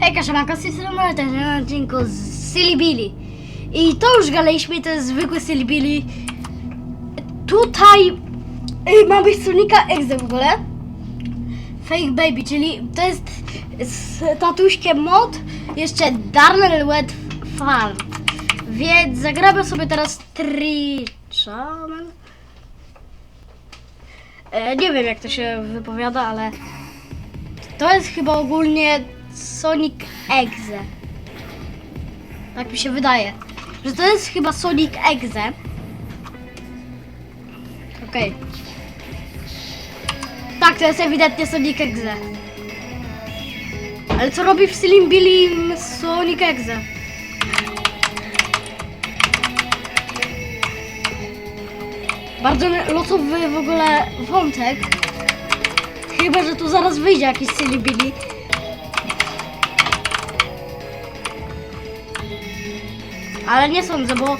Hejka, siemanko, z tej strony też na odcinku z Silly Billy. I to już gadaliśmy, to jest zwykły Silly Billy. Tutaj y, ma być Sonika Exe w ogóle. Fake Baby, czyli to jest z tatuśkiem mod, jeszcze Darnell Wet Farm. Więc zagramy sobie teraz Trichaman. E, nie wiem jak to się wypowiada, ale to jest chyba ogólnie Sonic Exe. Tak mi się wydaje. Że to jest chyba Sonic Exe. Okej. Tak, to jest ewidentnie Sonic Exe. Ale co robi w Slim Billy Sonic Exe? Bardzo losowy w ogóle wątek. Chyba, że tu zaraz wyjdzie jakiś Silly Billy. Ale nie sądzę, bo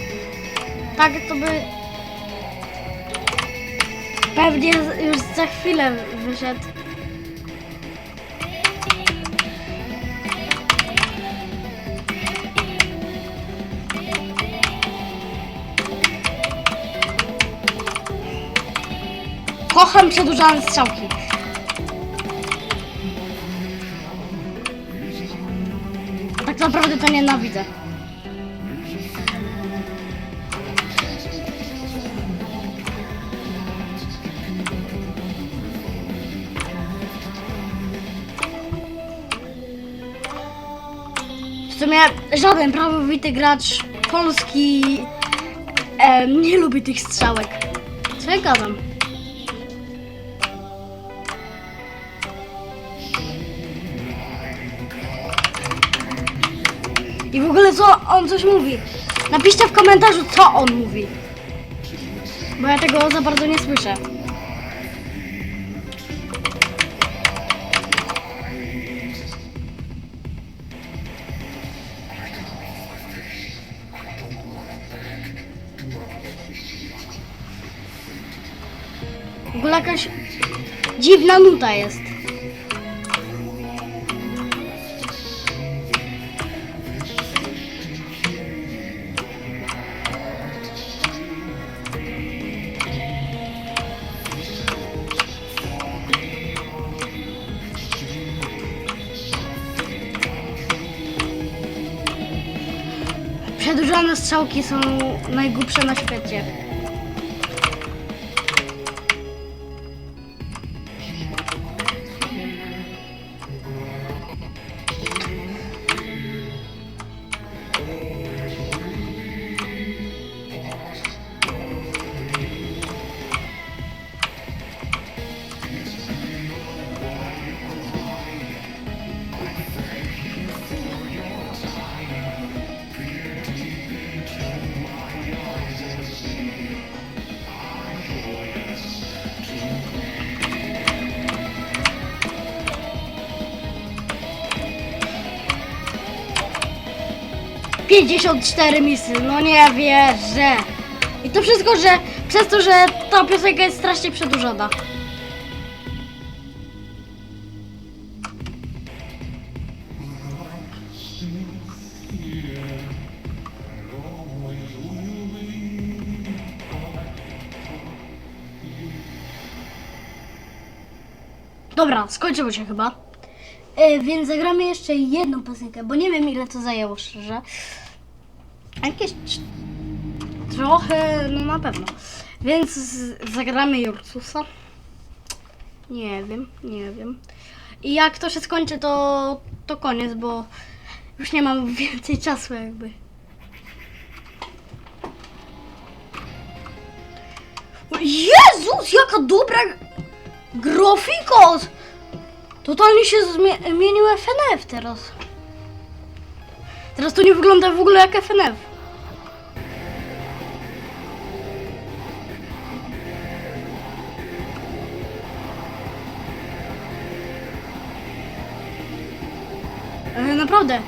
tak to by pewnie już za chwilę wyszedł. Kocham przedłużane strzałki. Tak naprawdę to nienawidzę. Sumie żaden prawowity gracz polski em, nie lubi tych strzałek. Co ja gadam? I w ogóle co on coś mówi? Napiszcie w komentarzu, co on mówi. Bo ja tego za bardzo nie słyszę. W ogóle jakaś dziwna nuta jest. Przedłużone strzałki są najgłupsze na świecie. Pięćdziesiąt cztery misy, no nie wierzę. I to wszystko, że przez to, że ta piosenka jest strasznie przedłużona. Dobra, skończyło się chyba. E, więc zagramy jeszcze jedną piosenkę, bo nie wiem ile to zajęło szczerze. Jakieś trochę, no na pewno. Więc zagramy Jurcusa. Nie wiem, nie wiem. I jak to się skończy, to, to koniec, bo już nie mam więcej czasu jakby. Jezus, jaka dobra grafikos! Totalnie się zmie- zmienił FNF teraz. Teraz to nie wygląda w ogóle jak FNF. Naprawdę,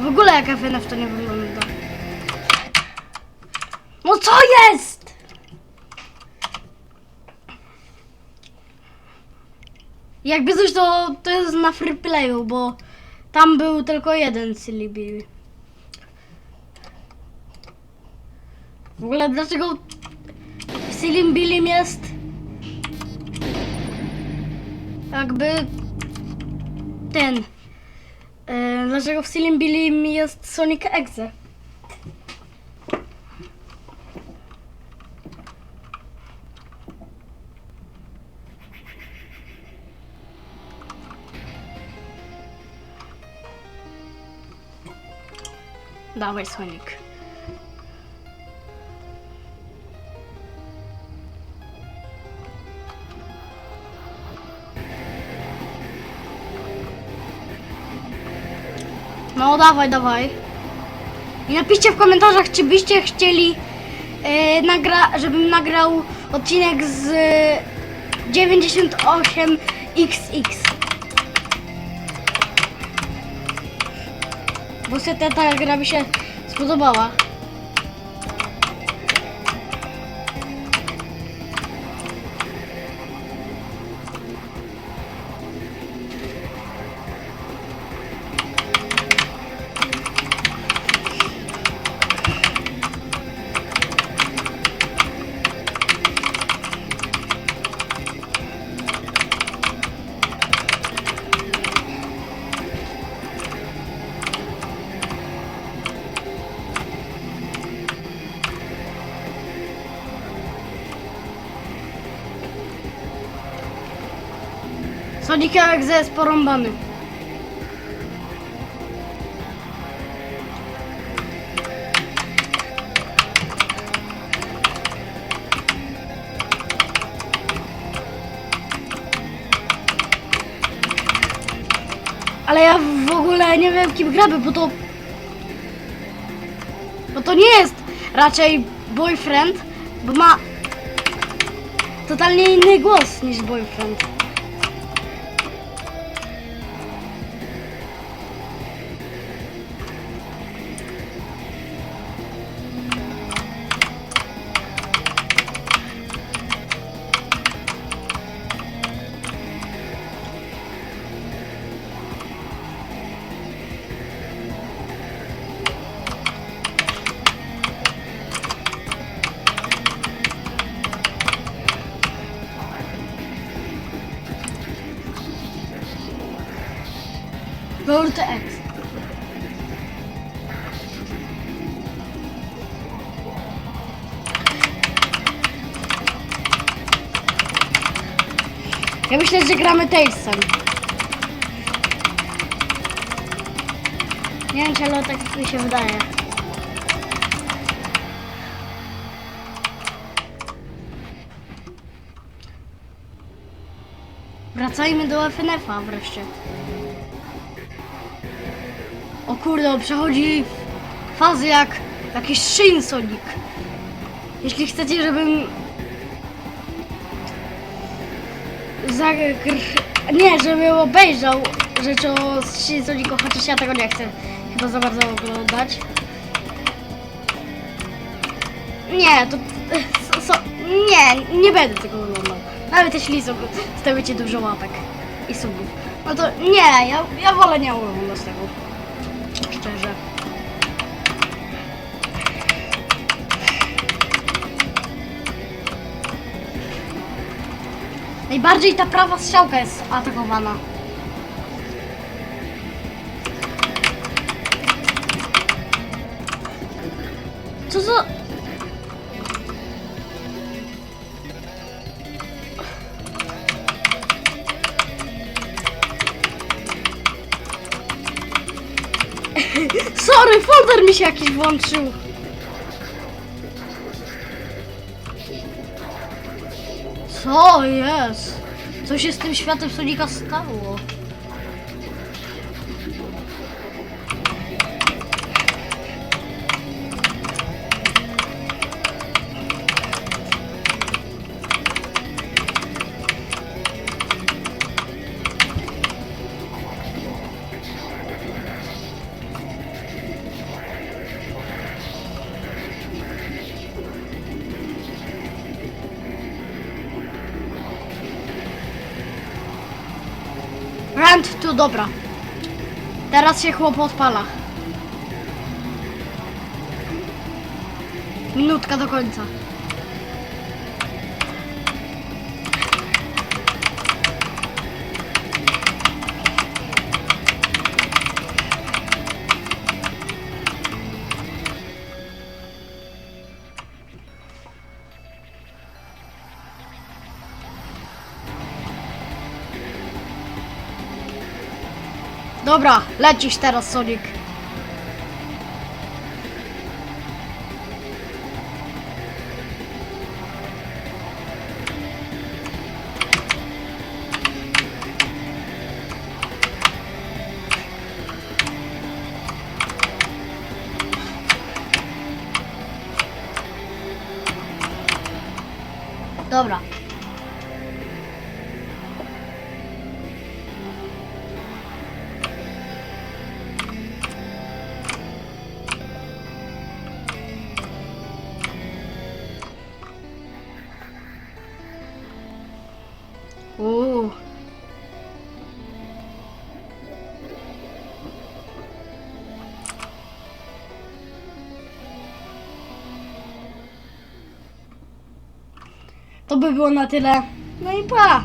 w ogóle jak FNF to nie wygląda. No co jest? Jakby coś to, to jest na free playu, bo Tam był tylko jeden Silly. W ogóle dlaczego w Silly jest jakby ten e, dlaczego w Silly Billy jest Sonic Exe? Dawaj Sonic. No dawaj, dawaj. I napiszcie w komentarzach, czy byście chcieli e, nagra, żebym nagrał odcinek z e, 98XX. Bo se ta, ta gra mi się spodobała. Sonic Exe jest porąbany. Ale ja w ogóle nie wiem kim gramy, bo to... Bo to nie jest raczej boyfriend, bo ma totalnie inny głos niż boyfriend. Go to X. Ja myślę, że gramy Tailsem. Nie wiem, czy ale tak mi się wydaje. Wracajmy do FNF-a wreszcie. O kurde, on przechodzi fazy jak jakiś Shin Sonic. Jeśli chcecie, żebym zagr... Nie, żebym obejrzał rzeczy o Shin Sonicu, chociaż ja tego nie chcę chyba za bardzo oglądać. Nie, to... So, nie, nie będę tego oglądał. Nawet jeśli stawicie dużo łapek i subów. No to nie, ja, ja wolę nie oglądać tego. Szczerze. Najbardziej ta prawa strzałka jest atakowana. Co za... Sorry, folder mi się jakiś włączył. Co jest? Co się z tym światem Sonika stało? Tu dobra. Teraz się chłop odpala. Minutka do końca. Dobra, lecisz teraz, Sonic. Dobra. To by było na tyle. No i pa!